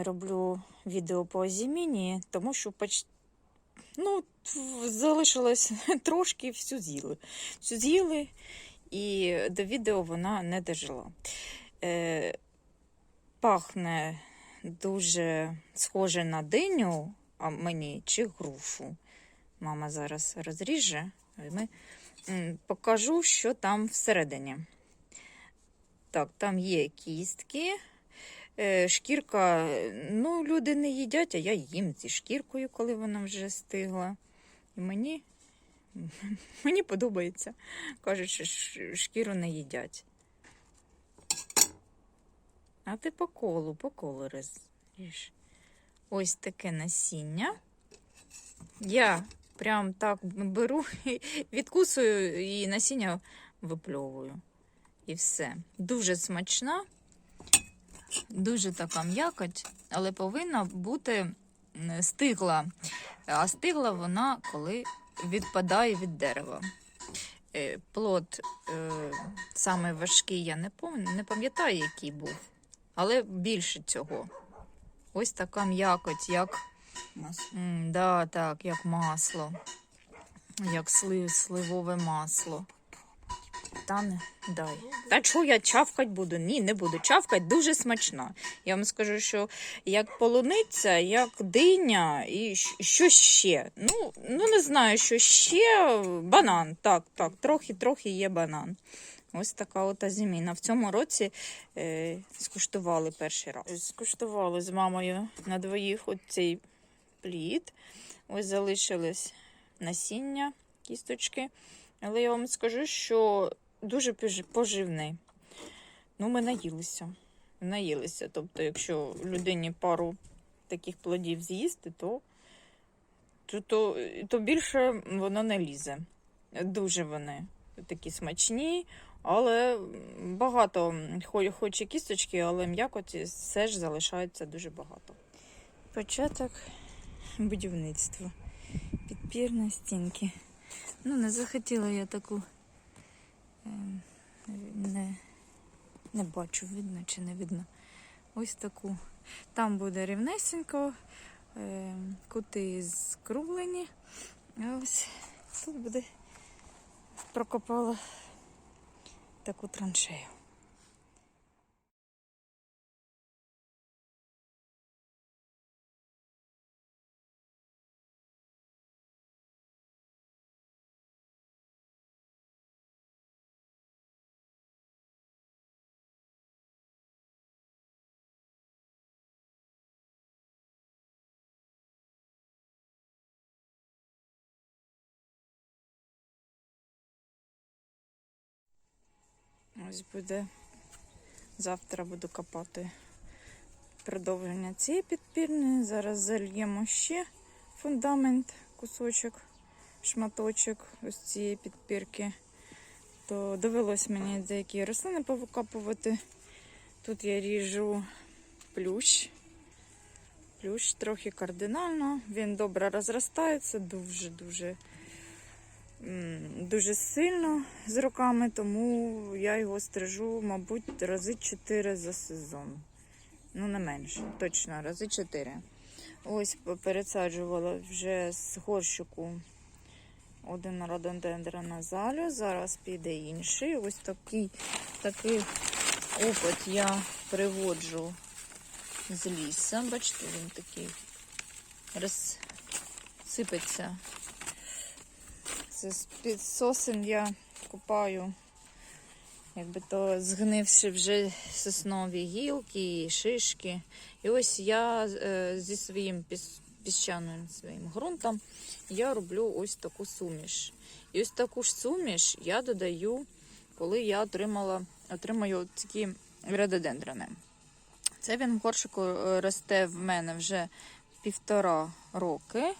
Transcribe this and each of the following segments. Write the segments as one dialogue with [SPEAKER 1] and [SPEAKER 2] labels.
[SPEAKER 1] роблю відео по озіміні, тому що поч... ну, залишилось трошки всю з'їли. Всю з'їли, і до відео вона не дожила. Е, пахне дуже схоже на диню, а мені чи грушу. Мама зараз розріже, і ми покажу, що там всередині. Так, там є кістки. Е, Шкірка, ну, люди не їдять, а я їм зі шкіркою, коли вона вже стигла. І мені, мені подобається. Кажуть, що шкіру не їдять. А ти по колу, по колу розріж. Ось таке насіння. Я прям так беру, відкусую і насіння випльовую. І все. Дуже смачна, дуже така м'якоть, але повинна бути стигла. А стигла вона, коли відпадає від дерева. Е, Плод е, саме важкий, я не пам'ятаю, який був, але більше цього. Ось така м'якоть, як
[SPEAKER 2] Масло.
[SPEAKER 1] Да, так, як масло. Як слив, сливове масло. Не дай. Та що я чавкать буду? Ні, не буду чавкать, дуже смачна. Я вам скажу, що як полуниця, як диня і що ще. Ну, ну не знаю, що ще банан. Так, так, трохи-трохи є банан. Ось така от азіміна. В цьому році е, скуштували перший раз. Скуштували з мамою на двоїх оцей плід. Ось залишились насіння, кісточки. Але я вам скажу, що дуже поживний. Ну, ми наїлися. Наїлися. Тобто, якщо людині пару таких плодів з'їсти, то, то, то, то більше воно не лізе. Дуже вони такі смачні, але багато, хоч, і кісточки, але м'якоті все ж залишається дуже багато. Початок будівництва. Підпірні стінки. Ну, не захотіла я таку. Ем, Не, не бачу, видно чи не видно. Ось таку. Там буде рівнесенько, ем, кути скруглені. Ось тут буде прокопала таку траншею. Ось буде. Завтра буду копати продовження цієї підпірної. Зараз зальємо ще фундамент, кусочок, шматочок ось цієї підпірки. То довелось мені деякі рослини повикопувати. Тут я ріжу плющ. Плющ трохи кардинально. Він добре розростається, дуже-дуже дуже сильно з роками, тому я його стрижу, мабуть, рази 4 за сезон. Ну, не менше, точно, рази 4. Ось пересаджувала вже з горщику один рододендра на залю. Зараз піде інший. Ось такий, такий опит я приводжу з ліса. Бачите, він такий розсипеться. З-під сосен я купаю, якби то згнивши вже соснові гілки і шишки. І ось я е, зі своїм піс- піщаним своїм ґрунтом я роблю ось таку суміш. І ось таку ж суміш я додаю, коли я отримала, отримаю такі рододендрони. Це він в горшику е, росте в мене вже півтора роки.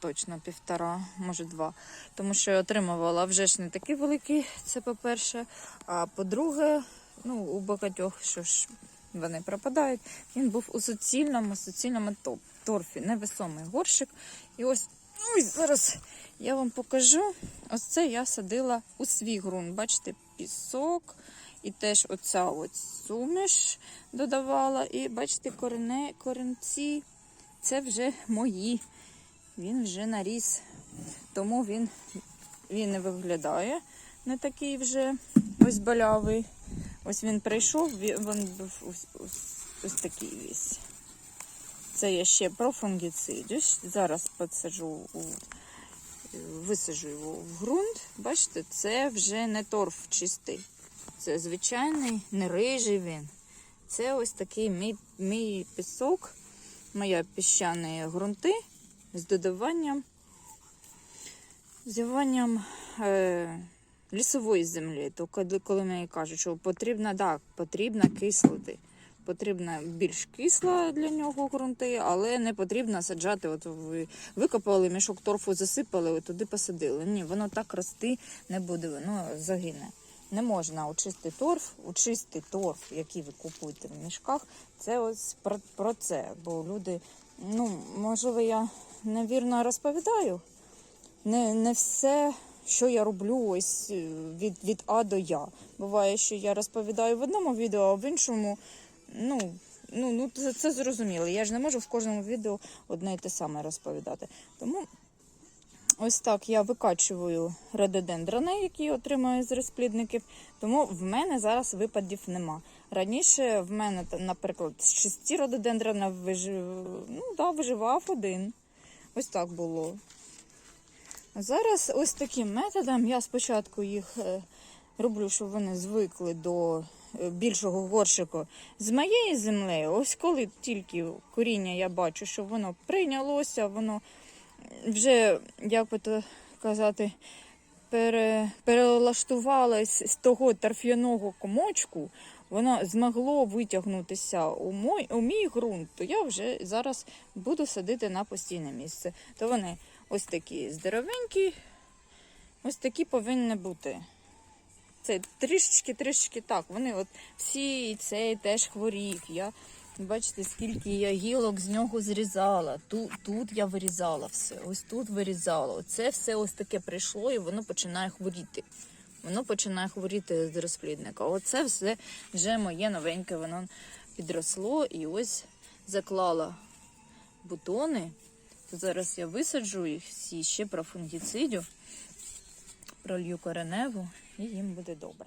[SPEAKER 1] Точно півтора, може два. Тому що я отримувала вже ж не такий великий, це по-перше. А по-друге, ну, у багатьох, що ж вони пропадають, він був у суцільному, суцільному торфі, невесомий горщик. І ось, ось зараз я вам покажу. Ось це я садила у свій ґрунт. Бачите, пісок І теж оця от суміш додавала. І бачите, корене, коренці це вже мої. Він вже наріс. Тому він, він не виглядає не такий вже ось балявий. Ось він прийшов, він був ось, ось, ось такий весь. Це я ще про фунгіциди. Зараз посаджу висаджу його в ґрунт. Бачите, це вже не торф чистий. Це звичайний, не рижий він. Це ось такий мій, мій пісок, моя піщані ґрунти з додаванням, з додаванням е, лісової землі. То коли, мені кажуть, що потрібно, так, потрібно кислити. Потрібна більш кисла для нього ґрунти, але не потрібно саджати. От ви викопали мішок торфу, засипали, от туди посадили. Ні, воно так рости не буде, воно загине. Не можна у чистий торф, у чистий торф, який ви купуєте в мішках, це ось про, про це. Бо люди, ну, можливо, я невірно розповідаю. Не, не все, що я роблю, ось е, від, від А до Я. Буває, що я розповідаю в одному відео, а в іншому. Ну, ну, ну це, це зрозуміло. Я ж не можу в кожному відео одне і те саме розповідати. Тому ось так я викачую рододендрони, які отримую з розплідників. Тому в мене зараз випадів нема. Раніше в мене, наприклад, з шести рододендронів вижив... ну, да, виживав один. Ось так було. Зараз ось таким методом я спочатку їх е, роблю, щоб вони звикли до е, більшого горшику з моєю землею. Ось коли тільки коріння я бачу, що воно прийнялося, воно вже, як би то казати, пере, перелаштувалось з того торф'яного комочку, воно змогло витягнутися у, мой, у мій ґрунт, то я вже зараз буду садити на постійне місце. То вони ось такі здоровенькі, ось такі повинні бути. Це трішечки, трішечки так. Вони от всі цей теж хворів. Я бачите, скільки я гілок з нього зрізала. Тут, тут я вирізала все. Ось тут вирізала. Оце все ось таке прийшло і воно починає хворіти. Воно починає хворіти з розплідника. Оце все вже моє новеньке, воно підросло і ось заклала бутони. Зараз я висаджу їх всі ще про фунгіцидю, пролью кореневу, і їм буде добре.